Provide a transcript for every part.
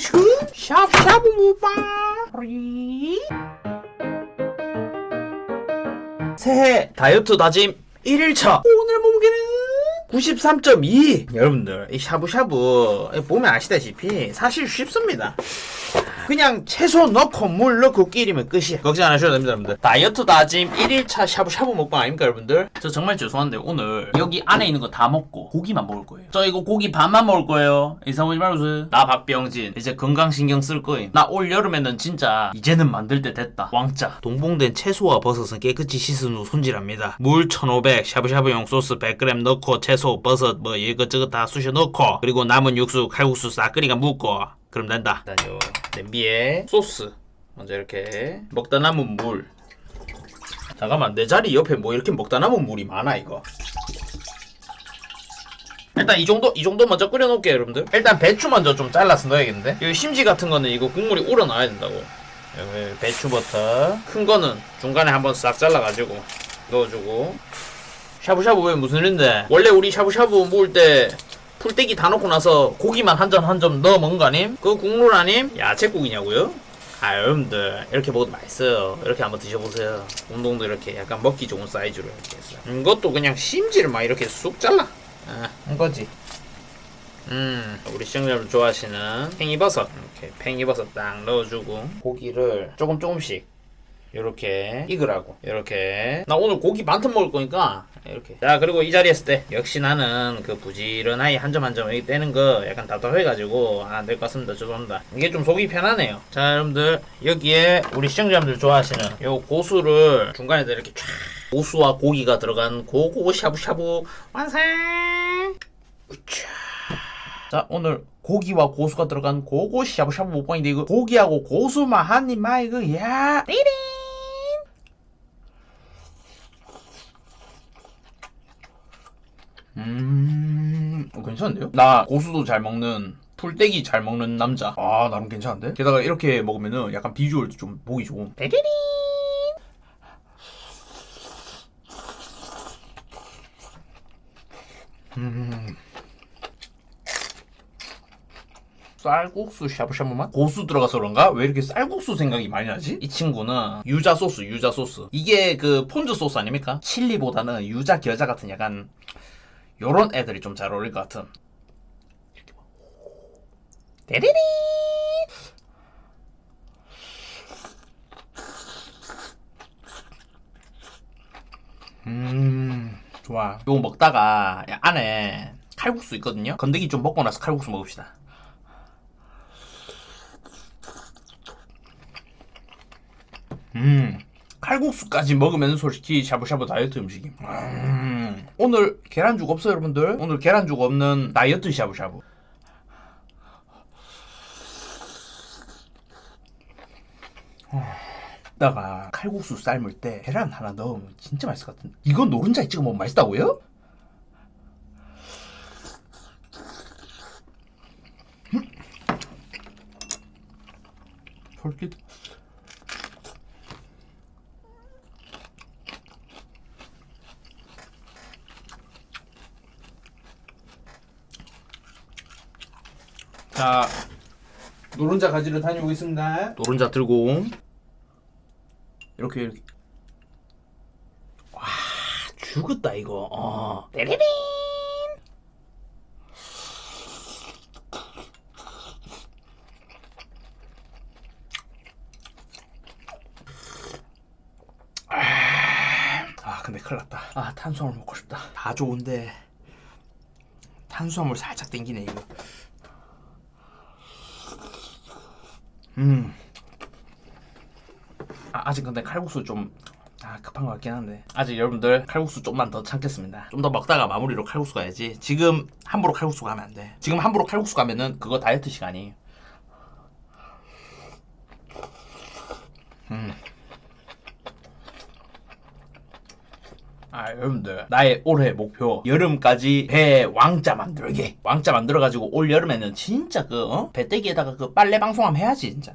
슈 샤브샤브 무바. 새해 다이어트 다짐 1일차. 오늘 몸무게는? 93.2 여러분들 이 샤브샤브 보면 아시다시피 사실 쉽습니다 그냥 채소 넣고 물 넣고 끼리면 끝이야 걱정 안 하셔도 됩니다 여러분들. 다이어트 다짐 1일차 샤브샤브 먹방 아닙니까 여러분들? 저 정말 죄송한데 오늘 여기 안에 있는 거 다 먹고 고기만 먹을 거예요. 저 이거 고기 반만 먹을 거예요. 이상 오지 말고 나 박병진. 이제 건강 신경 쓸 거임 나 올 여름에는 진짜 이제는 만들 때 됐다. 왕자. 동봉된 채소와 버섯은 깨끗이 씻은 후 손질합니다. 물 1500 샤브샤브용 소스 100g 넣고 채소 버섯 뭐 이것저것 다 쑤셔 넣고 그리고 남은 육수 칼국수 싹 끓이가 묻고 그럼 된다. 일단 요. 냄비에 소스. 먼저 이렇게. 먹다 남은 물. 잠깐만 내 자리 옆에 뭐 이렇게 먹다 남은 물이 많아 이거? 일단 이 정도 이 정도 먼저 끓여 놓을게요 여러분들. 일단 배추 먼저 좀 잘라서 넣어야겠는데? 이 심지 같은 거는 이거 국물이 우러나야 된다고. 여기 배추부터. 큰 거는 중간에 한번 싹 잘라 가지고 넣어주고. 샤브샤브 왜 무슨 일인데? 원래 우리 샤브샤브 먹을 때 풀떼기 다 넣고 나서 고기만 한 점 한 점 넣어 먹은 거 아님? 그 국물 아님? 야채국이냐고요? 아 여러분들 이렇게 먹어도 맛있어요. 이렇게 한번 드셔보세요. 운동도 이렇게 약간 먹기 좋은 사이즈로 이렇게 해서 이것도 그냥 심지를 막 이렇게 쑥 잘라. 아 이거지. 음 우리 시청자분 좋아하시는 팽이버섯. 이렇게 팽이버섯 딱 넣어주고. 고기를 조금 조금씩 이렇게 익으라고. 이렇게. 나 오늘 고기 반틈 먹을 거니까 이렇게. 자 그리고 이 자리에 있을 때. 역시 나는 그 부지런하게 한 점 한점 여기 떼는 거 약간 답답해가지고 안 될 것 같습니다. 죄송합니다. 이게 좀 속이 편하네요. 자 여러분들 여기에 우리 시청자분들 좋아하시는 요 고수를 중간에다 이렇게 쫙 고수와 고기가 들어간 고고 샤브샤브 완성! 으쌰. 자 오늘 고기와 고수가 들어간 고고 샤브샤브 먹방인데 이거 고기하고 고수만 한 입만 이거. 야 띠링 음 어, 괜찮은데요? 나 고수도 잘 먹는 풀떼기 잘 먹는 남자 아 나름 괜찮은데? 게다가 이렇게 먹으면은 약간 비주얼도 좀 보기 좋은 띠리링 쌀국수 샤브샤브 맛? 고수 들어가서 그런가? 왜 이렇게 쌀국수 생각이 많이 나지? 이 친구는 유자 소스, 유자 소스. 이게 그 폰즈 소스 아닙니까? 칠리보다는 유자 겨자 같은 약간 요런 애들이 좀 잘 어울릴 것 같은. 데리리. 음, 좋아. 요거 먹다가 안에 칼국수 있거든요. 건더기 좀 먹고 나서 칼국수 먹읍시다. 음. 칼국수까지 먹으면 솔직히 샤브샤브 다이어트 음식임. 음. 오늘 계란죽 없어요, 여러분들? 오늘 계란죽 없는 다이어트 샤브샤브. 다가 칼국수 삶을 때 계란 하나 넣으면 진짜 맛있을 것 같은데 이건 노른자에 찍어 먹으면 맛있다고요? 음. 솔깃 자, 노른자 가지러 다녀오겠습니다. 노른자 들고 이렇게 이렇게. 와, 죽었다 이거. 어. 떼리링. 아, 근데 큰일 났다. 아, 탄수화물 먹고 싶다. 다 좋은데 탄수화물 살짝 땡기네 이거. 아, 아직 근데 칼국수 좀 아, 급한 것 같긴 한데. 아직 여러분들 칼국수 좀만 더 참겠습니다. 좀 더 먹다가 마무리로 칼국수 가야지. 지금 함부로 칼국수 가면 안 돼. 지금 함부로 칼국수 가면은 그거 다이어트 시간이. 음. 아 여러분들. 나의 올해 목표. 여름까지 배 왕자 만들게. 왕자 만들어가지고 올 여름에는 진짜 그 어? 배때기에다가 그 빨래 방송함 해야지 진짜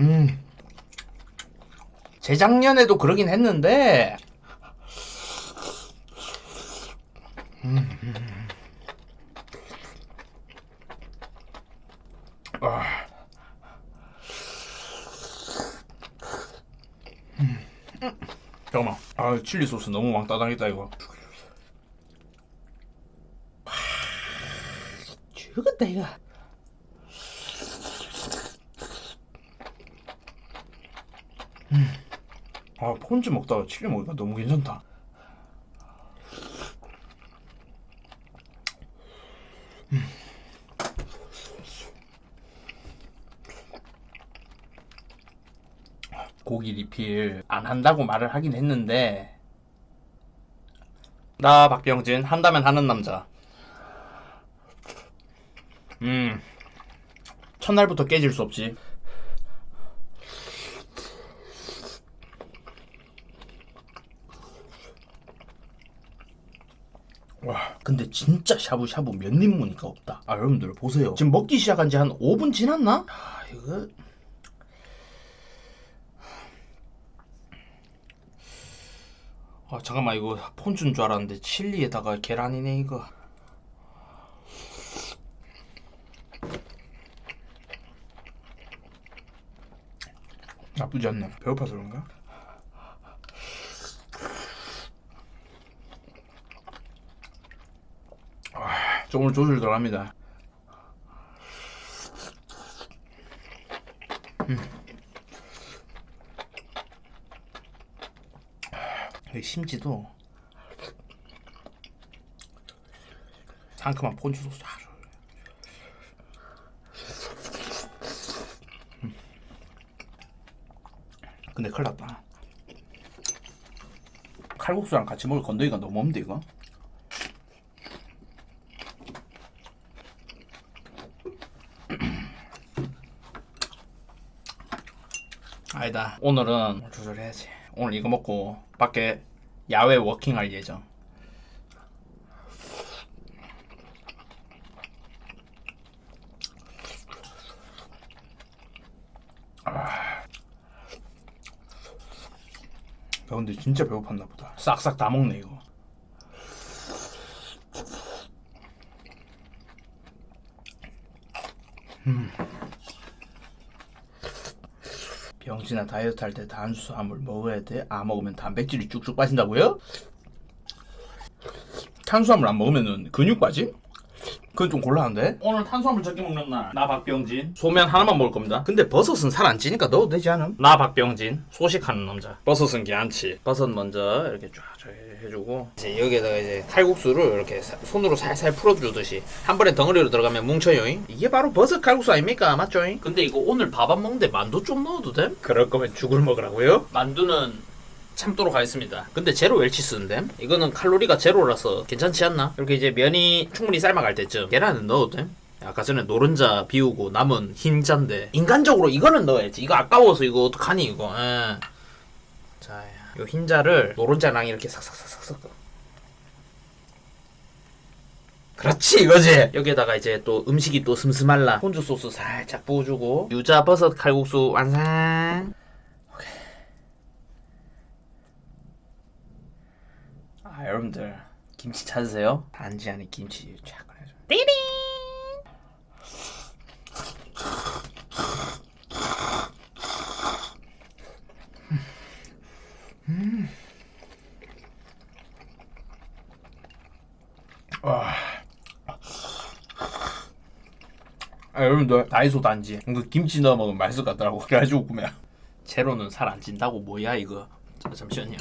음. 재작년에도 그러긴 했는데 잠깐만. 아 칠리 소스 너무 왕따당했다 이거. 죽었다 이거. 아 폰즈 먹다가 칠리 먹으니까 너무 괜찮다. 음. 고기 리필 안 한다고 말을 하긴 했는데 나 박병진 한다면 하는 남자 음 첫날부터 깨질 수 없지 와 근데 진짜 샤브샤브 몇 입무니까 없다. 아 여러분들 보세요. 지금 먹기 시작한 지 한 5분 지났나? 아 이거. 아 잠깐만 이거 폰준 줄 알았는데 칠리에다가 계란이네 이거. 나쁘지 않네. 배고파서 그런가? 아, 조금 조절 들어갑니다. 이 심지도 상큼한 폰주 소스 아주 음. 근데 큰일 났다. 칼국수랑 같이 먹을 건더기가 너무 없는데 이거 아니다. 오늘은 조절해야지. 오늘 이거 먹고 밖에 야외 워킹할 예정. 야 근데 진짜 배고팠나 보다. 싹싹 다 먹네 이거 병신아 다이어트 할때 탄수화물 먹어야 돼? 아 먹으면 단백질이 쭉쭉 빠진다고요? 탄수화물 안 먹으면은 근육 빠지? 그건 좀 곤란한데? 오늘 탄수화물 적게 먹는 날 나 박병진 소면 하나만 먹을 겁니다 근데 버섯은 살 안 찌니까 넣어도 되지 않음? 나 박병진 소식하는 남자 버섯은 괜찮지 버섯 먼저 이렇게 쫙쫙 해주고 이제 여기에다가 이제 칼국수를 이렇게 사- 손으로 살살 풀어주듯이 한 번에 덩어리로 들어가면 뭉쳐요 이게 바로 버섯 칼국수 아닙니까 맞죠? 근데 이거 오늘 밥 안 먹는데 만두 좀 넣어도 돼? 그럴 거면 죽을 먹으라고요? 만두는 참도록 하겠습니다. 근데 제로 웰치 쓰는데 이거는 칼로리가 제로라서 괜찮지 않나? 이렇게 이제 면이 충분히 삶아갈 때쯤 계란은 넣어도 돼? 아까 전에 노른자 비우고 남은 흰자인데 인간적으로 이거는 넣어야지. 이거 아까워서 이거 어떡하니 이거. 예. 자, 요 흰자를 노른자랑 이렇게 싹싹싹싹 섞어. 그렇지 이거지 여기에다가 이제 또 음식이 또 슴슴할라 혼주 소스 살짝 부어주고 유자 버섯 칼국수 완성 아 여러분들 김치 찾으세요? 단지 안에 김치 쫙 꺼내줘 띠링! 아 여러분들 다이소 단지. 이거 김치 넣어 먹으면 맛있을 것 같더라고. 그래가지고 구매 제로는 살 안 찐다고 뭐야 이거? 자, 잠시만요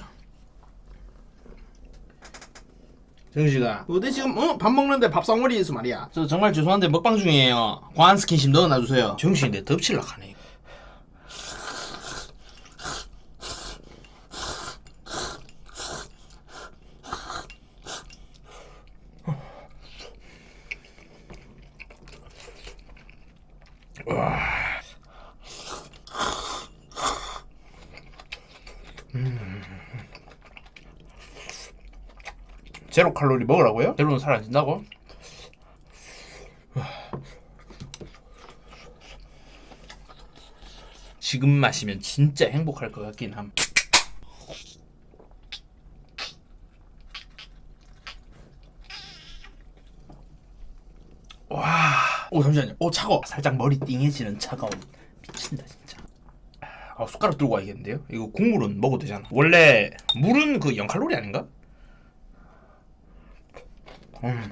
정식아. 어디 지금 어? 밥 먹는데 밥상 머리 있어 말이야. 저 정말 죄송한데 먹방 중이에요. 과한 스킨십 넣어놔주세요. 정식이 내 덮칠라 하네 제로 칼로리 먹으라고요? 제로는 살 안 찐다고? 지금 마시면 진짜 행복할 것 같긴 함. 와. 오 잠시만요. 오 차가워. 살짝 머리 띵해지는 차가운. 미친다 진짜. 아 숟가락 들고 와야겠는데요? 이거 국물은 먹어도 되잖아. 원래 물은 그 0칼로리 아닌가? 음.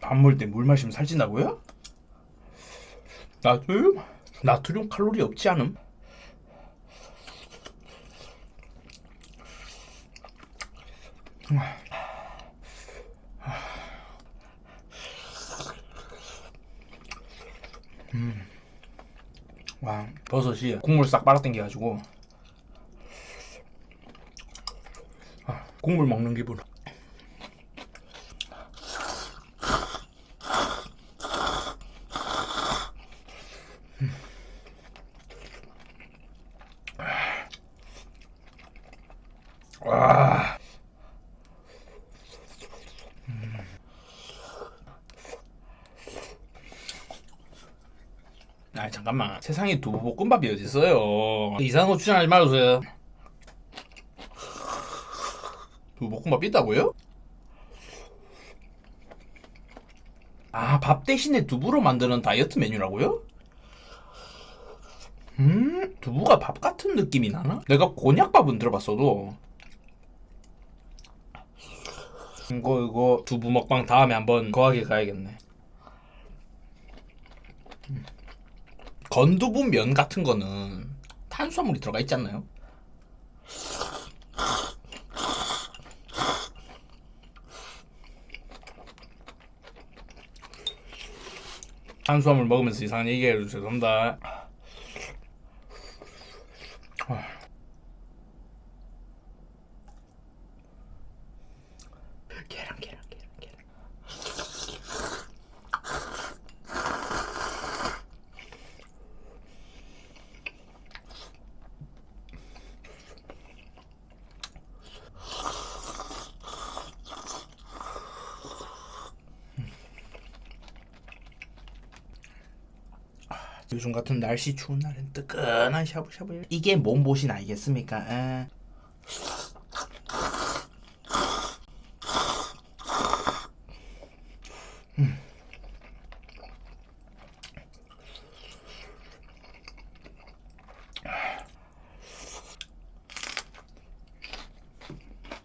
밥 먹을 때 물 마시면 살찐다고요? 나트륨? 나트륨 칼로리 없지 않음? 음. 와 버섯이 국물 싹 빨아당겨가지고. 아, 국물 먹는 기분 와. 아 잠깐만 세상에 두부볶음밥이 어디 있어요 이상한 거 추천하지 말아주세요 두부볶음밥 있다고요? 아 밥 대신에 두부로 만드는 다이어트 메뉴라고요? 음 두부가 밥 같은 느낌이 나나? 내가 곤약밥은 들어봤어도 이거 이거 두부 먹방 다음에 한번 거하게 가야겠네. 건두부 면 같은 거는 탄수화물이 들어가 있지 않나요? 탄수화물 먹으면서 이상한 얘기해서 죄송합니다. 요즘 같은 날씨 추운 날엔 뜨끈한 샤브샤브 이게 몸보신 아니겠습니까? 에.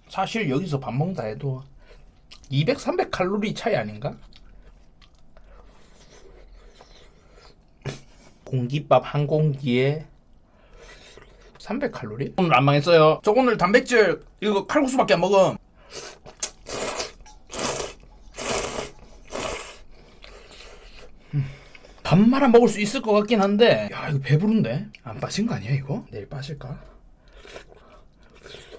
사실 여기서 밥 먹는다 해도 200, 300 칼로리 차이 아닌가? 공깃밥 한 공기에 300 칼로리? 오늘 안 망했어요. 저 오늘 단백질 이거 칼국수밖에 안 먹음. 음, 밥 말아 먹을 수 있을 것 같긴 한데 야 이거 배부른데 안 빠진 거 아니야 이거? 내일 빠질까?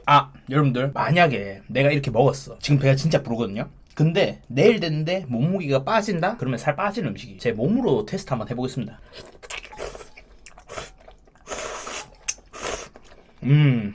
아 여러분들 만약에 내가 이렇게 먹었어 지금 배가 진짜 부르거든요 근데 내일 됐는데 몸무게가 빠진다? 그러면 살 빠지는 음식이 제 몸으로 테스트 한번 해보겠습니다 음